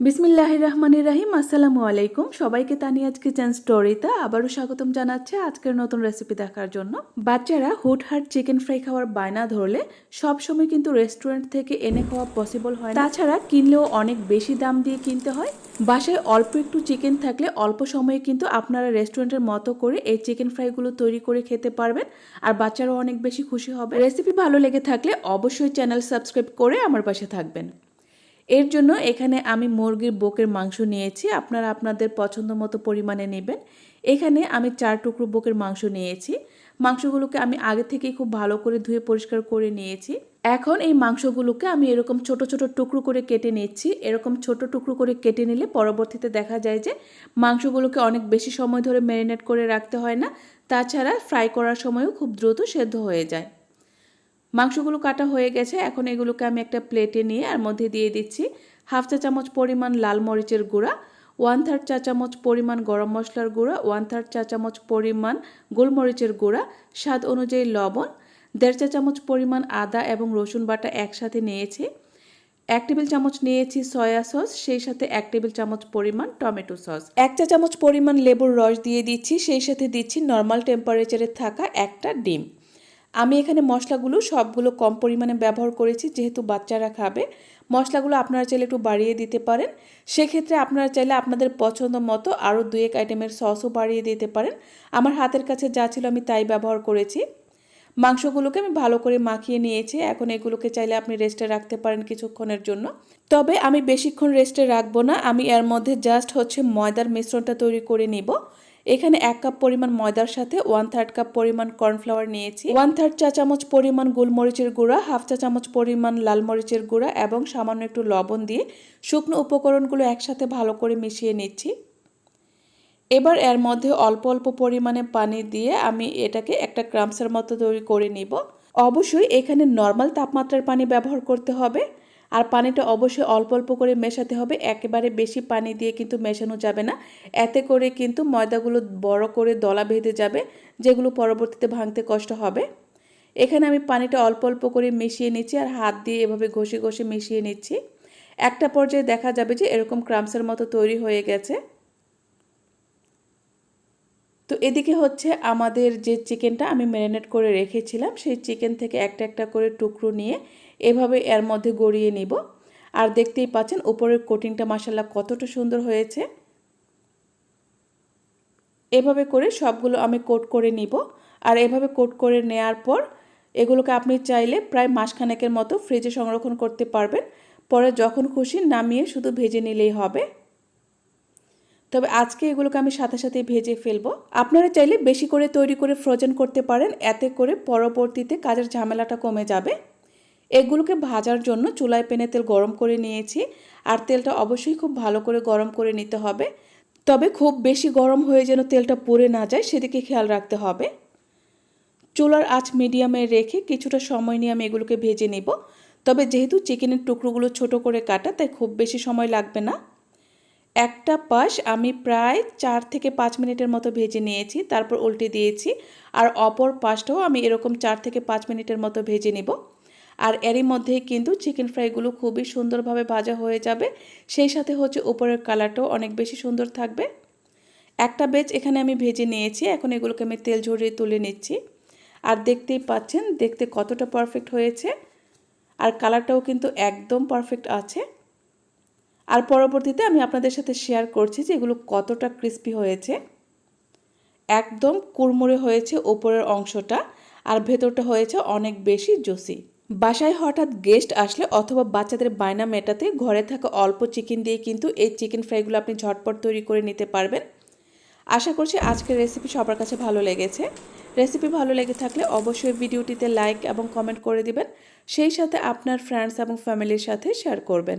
বিসমিল্লাহ রহমানির রাহিম, আসসালামু আলাইকুম। সবাইকে তানিয়াজ কিচেন স্টোরিতে আবারও স্বাগতম জানাচ্ছে আজকের নতুন রেসিপি দেখার জন্য। বাচ্চারা হুটহাট চিকেন ফ্রাই খাওয়ার বায়না ধরলে সব সময় কিন্তু রেস্টুরেন্ট থেকে এনে খাওয়া পসিবল হয় তাছাড়া কিনলেও অনেক বেশি দাম দিয়ে কিনতে হয়। বাসায় অল্প একটু চিকেন থাকলে অল্প সময়ে কিন্তু আপনারা রেস্টুরেন্টের মতো করে এই চিকেন ফ্রাইগুলো তৈরি করে খেতে পারবেন আর বাচ্চারাও অনেক বেশি খুশি হবে। রেসিপি ভালো লেগে থাকলে অবশ্যই চ্যানেল সাবস্ক্রাইব করে আমার পাশে থাকবেন। এর জন্য এখানে আমি মুরগির বুকের মাংস নিয়েছি। আপনারা আপনাদের পছন্দ মতো পরিমাণে নেবেন। এখানে আমি চার টুকরো বুকের মাংস নিয়েছি। মাংসগুলোকে আমি আগে থেকেই খুব ভালো করে ধুয়ে পরিষ্কার করে নিয়েছি। এখন এই মাংসগুলোকে আমি এরকম ছোট ছোট টুকরো করে কেটে নিচ্ছি। এরকম ছোট টুকরো করে কেটে নিলে পরবর্তীতে দেখা যায় যে মাংসগুলোকে অনেক বেশি সময় ধরে ম্যারিনেট করে রাখতে হয় না। তাছাড়া ফ্রাই করার সময়ও খুব দ্রুত সেদ্ধ হয়ে যায়। মাংসগুলো কাটা হয়ে গেছে, এখন এগুলোকে আমি একটা প্লেটে নিয়ে আর মধ্যে দিয়ে দিচ্ছি। হাফ চা চামচ পরিমাণ লাল মরিচের গুঁড়া, ওয়ান থার্ড চা চামচ পরিমাণ গরম মশলার গুঁড়া, ওয়ান থার্ড চা চামচ পরিমাণ গোলমরিচের গুঁড়া, স্বাদ অনুযায়ী লবণ, দেড় চা চামচ পরিমাণ আদা এবং রসুন বাটা একসাথে নিয়েছি। এক টেবিল চামচ নিয়েছি সয়া সস, সেই সাথে এক টেবিল চামচ পরিমাণ টমেটো সস। এক চা চামচ পরিমাণ লেবুর রস দিয়ে দিচ্ছি, সেই সাথে দিচ্ছি নর্মাল টেম্পারেচারে থাকা একটা ডিম। আমি এখানে মশলাগুলো সবগুলো কম পরিমাণে ব্যবহার করেছি, যেহেতু বাচ্চারা খাবে। মশলাগুলো আপনারা চাইলে একটু বাড়িয়ে দিতে পারেন। সেক্ষেত্রে আপনারা চাইলে আপনাদের পছন্দ মতো আরও দু এক আইটেমের সসও বাড়িয়ে দিতে পারেন। আমার হাতের কাছে যা ছিল আমি তাই ব্যবহার করেছি। মাংসগুলোকে আমি ভালো করে মাখিয়ে নিয়েছি। এখন এগুলোকে চাইলে আপনি রেস্টে রাখতে পারেন কিছুক্ষণের জন্য। তবে আমি বেশিক্ষণ রেস্টে রাখব না। আমি এর মধ্যে জাস্ট হচ্ছে ময়দার মিশ্রণটা তৈরি করে নিব। এখানে এক কাপ পরিমাণ ময়দার সাথে ওয়ান থার্ড কাপ পরিমাণ কর্নফ্লাওয়ার নিয়েছি। ওয়ান থার্ড চা চামচ পরিমাণ গোলমরিচের গুঁড়া হাফ চা চামচ পরিমাণ লাল মরিচের গুঁড়া এবং সামান্য একটু লবণ দিয়ে শুকনো উপকরণগুলো একসাথে ভালো করে মিশিয়ে নিচ্ছি। এবার এর মধ্যে অল্প অল্প পরিমাণে পানি দিয়ে আমি এটাকে একটা ক্রামসের মতো তৈরি করে নিব। অবশ্যই এখানে নর্মাল তাপমাত্রার পানি ব্যবহার করতে হবে। আর পানিটা অবশ্যই অল্প অল্প করে মেশাতে হবে। একেবারে বেশি পানি দিয়ে কিন্তু মেশানো যাবে না। এতে করে কিন্তু ময়দাগুলো বড় করে দলা বেঁধে যাবে, যেগুলো পরবর্তীতে ভাঙতে কষ্ট হবে। এখানে আমি পানিটা অল্প অল্প করে মিশিয়ে নিচ্ছি আর হাত দিয়ে এভাবে ঘষে ঘষে মিশিয়ে নিচ্ছি। একটা পর্যায়ে দেখা যাবে যে এরকম ক্রামসের মতো তৈরি হয়ে গেছে। তো এদিকে হচ্ছে আমাদের যে চিকেনটা আমি ম্যারিনেট করে রেখেছিলাম, সেই চিকেন থেকে একটা একটা করে টুকরো নিয়ে এভাবে এর মধ্যে গড়িয়ে নিব। আর দেখতেই পাচ্ছেন উপরের কোটিংটা মাসাল্লা কতটা সুন্দর হয়েছে। এভাবে করে সবগুলো আমি কোট করে নিব। আর এভাবে কোট করে নেয়ার পর এগুলোকে আপনি চাইলে প্রায় মাসখানেকের মতো ফ্রিজে সংরক্ষণ করতে পারবেন। পরে যখন খুশি নামিয়ে শুধু ভেজে নিলেই হবে। তবে আজকে এগুলোকে আমি সাথে সাথে ভেজে ফেলব। আপনারা চাইলে বেশি করে তৈরি করে ফ্রোজেন করতে পারেন, এতে করে পরবর্তীতে কাজের ঝামেলাটা কমে যাবে। এগুলোকে ভাজার জন্য চুলায় পেনে তেল গরম করে নিয়েছি, আর তেলটা অবশ্যই খুব ভালো করে গরম করে নিতে হবে। তবে খুব বেশি গরম হয়ে যেন তেলটা পুড়ে না যায়, সেদিকে খেয়াল রাখতে হবে। চুলার আঁচ মিডিয়ামে রেখে কিছুটা সময় নিয়ে আমি এগুলোকে ভেজে নেব। তবে যেহেতু চিকেনের টুকরোগুলো ছোট করে কাটা, তাই খুব বেশি সময় লাগবে না। একটা পাশ আমি প্রায় চার থেকে পাঁচ মিনিটের মতো ভেজে নিয়েছি, তারপর উল্টে দিয়েছি। আর অপর পাশটাও আমি এরকম চার থেকে পাঁচ মিনিটের মতো ভেজে নেব। আর এরই মধ্যেই কিন্তু চিকেন ফ্রাইগুলো খুবই সুন্দরভাবে ভাজা হয়ে যাবে। সেই সাথে হচ্ছে উপরের কালারটাও অনেক বেশি সুন্দর থাকবে। একটা বেচ এখানে আমি ভেজে নিয়েছি, এখন এগুলোকে আমি তেল ঝরিয়ে তুলে নিচ্ছি। আর দেখতেই পাচ্ছেন, দেখতে কতটা পারফেক্ট হয়েছে। আর কালারটাও কিন্তু একদম পারফেক্ট আছে। আর পরবর্তীতে আমি আপনাদের সাথে শেয়ার করছি যে এগুলো কতটা ক্রিস্পি হয়েছে। একদম কুড়মুড়ে হয়েছে ওপরের অংশটা আর ভেতরটা হয়েছে অনেক বেশি জুসি বাসায় হঠাৎ গেস্ট আসলে অথবা বাচ্চাদের বায়না মেটাতে ঘরে থাকা অল্প চিকেন দিয়ে কিন্তু এই চিকেন ফ্রাইগুলো আপনি ঝটপট তৈরি করে নিতে পারবেন। আশা করছি আজকের রেসিপি সবার কাছে ভালো লেগেছে। রেসিপি ভালো লেগে থাকলে অবশ্যই ভিডিওটিতে লাইক এবং কমেন্ট করে দিবেন। সেই সাথে আপনার ফ্রেন্ডস এবং ফ্যামিলির সাথে শেয়ার করবেন।